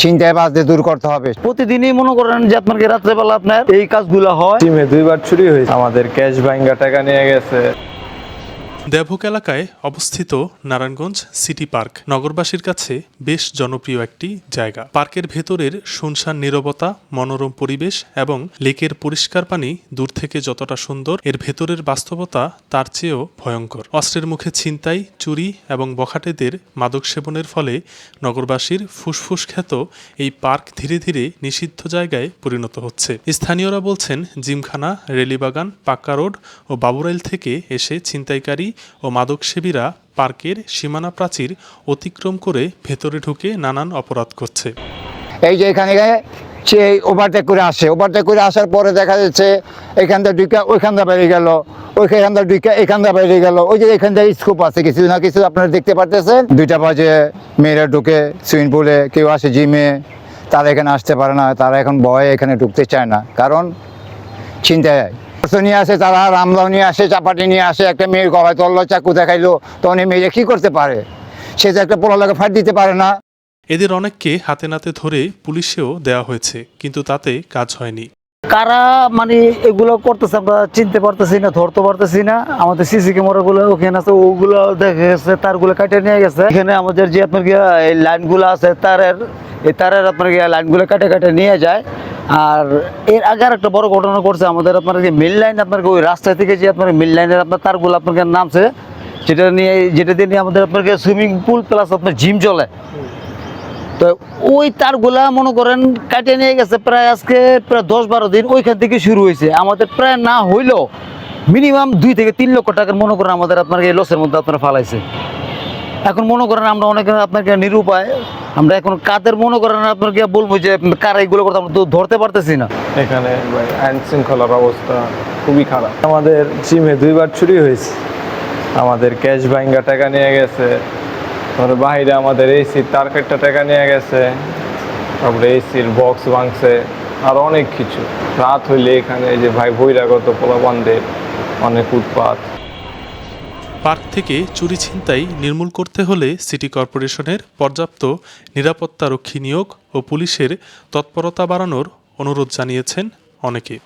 ছিনতাইবাজদের দূর করতে হবে। প্রতিদিনই মনে করেন যে আপনার রাত্রেবেলা আপনার এই কাজগুলো হয়। টিমে দুইবার চুরি হয়েছে। আমাদের ক্যাশ ভাঙ্গা টাকা নিয়ে গেছে। দেবক এলাকায় অবস্থিত নারায়ণগঞ্জ সিটি পার্ক, নগরবাসীর কাছে বেশ জনপ্রিয় একটি জায়গা। পার্কের ভেতরের শুনশান নীরবতা, মনোরম পরিবেশ এবং লেকের পরিষ্কার পানি দূর থেকে যতটা সুন্দর, এর ভেতরের বাস্তবতা তার চেয়েও ভয়ঙ্কর। অস্ত্রের মুখে ছিনতাই, চুরি এবং বখাটেদের মাদক সেবনের ফলে নগরবাসীর ফুসফুস খ্যাত এই পার্ক ধীরে ধীরে নিষিদ্ধ জায়গায় পরিণত হচ্ছে। স্থানীয়রা বলছেন, জিমখানা, রেলিবাগান, পাক্কা রোড ও বাবুরাইল থেকে এসে ছিনতাইকারী ও মাদকসেবীরা পার্কের সীমানা প্রাচীর অতিক্রম করে ভেতরে ঢুকে নানান অপরাধ করছে। এই যে এখানে সে ওভারটেক করে আসে। ওভারটেক করে আসার পরে দেখা যাচ্ছে এখান থেকে ঢুকে ওইখান থেকে বেরিয়ে গেল। ওইখান থেকে ঢুকে এখান থেকে বেরিয়ে গেল। ওই যে এখান থেকে স্কোপ আছে, কিছু না কিছু আপনারা দেখতে পারতেছেন। দুইটা বাজে, মেয়েরা ঢুকে সুইমিং পুলে কেউ আসে জিমে তারা এখানে আসতে পারে না, তারা এখন ভয়ে এখানে ঢুকতে চায় না। কারণ চিন্তায় নিয়ে আসে তারা রামলাও নিয়ে আসে চাপাটি নিয়ে আসে একটা মেয়ের গলায় তল্ল চাকু দেখাইলো তখন এই মেয়েরা কী করতে পারে? সে যে একটা পোলালাকে ফাট দিতে পারে না। এদের অনেককে হাতে নাতে ধরে পুলিশেও দেওয়া হয়েছে কিন্তু তাতে কাজ হয়নি। কারা মানে এগুলো করতেছে আমরা চিনতে পারতেছি না ধরতে পারতেছি না। আমাদের সিসি ক্যামেরা গুলো ওখানে আছে ওগুলো দেখে গেছে তারগুলো কাটে নিয়ে গেছে। এখানে আমাদের যে আপনার এই লাইনগুলো আছে তারের এই তারের আপনার লাইনগুলো কাটে কাটে নিয়ে যায়। আর এর আগে আর একটা বড় ঘটনা করছে আমাদের আপনার যে মিল লাইন আপনার ওই রাস্তা থেকে যে আপনার মিল লাইনের আপনার তারগুলো আপনাকে নামছে, যেটা নিয়ে যেটা দিয়ে আমাদের আপনাকে সুইমিং পুল প্লাস আপনার জিম চলে। তো ওই তারগুলা মনে করেন কাটে নিয়ে গেছে প্রায় আজকে প্রায় দশ বারো দিন, ওইখান থেকে শুরু হয়েছে। আমাদের প্রায় না হইলেও মিনিমাম দুই থেকে তিন লক্ষ টাকার মনে করেন আমাদের আপনার এই লসের মধ্যে আপনারা ফালাইছে। এখন মনে করেন আমরা অনেকে আপনাকে নিরুপায় আমরা এখন কাদের মনে করেন আপনাকে বলব যে কারা এইগুলো করতে আমরা তো ধরতে পারতেছি না। এখানে আইন শৃঙ্খলার অবস্থা খুবই খারাপ। আমাদের জিমে দুইবার চুরি হয়েছে। আমাদের ক্যাশ ভাঙ্গা টাকা নিয়ে গেছে। তারপরে বাইরে আমাদের এসির তার টাকা নিয়ে গেছে। তারপরে এসির বক্স ভাঙছে। আর অনেক কিছু। রাত হইলে এখানে যে ভাই বহিরাগত পোলাপানদের অনেক উৎপাত। পার্ক থেকে চুরি ছিনতাই নির্মূল করতে হলে সিটি কর্পোরেশনের পর্যাপ্ত নিরাপত্তারক্ষী নিয়োগ ও পুলিশের তৎপরতা বাড়ানোর অনুরোধ জানিয়েছেন অনেকে।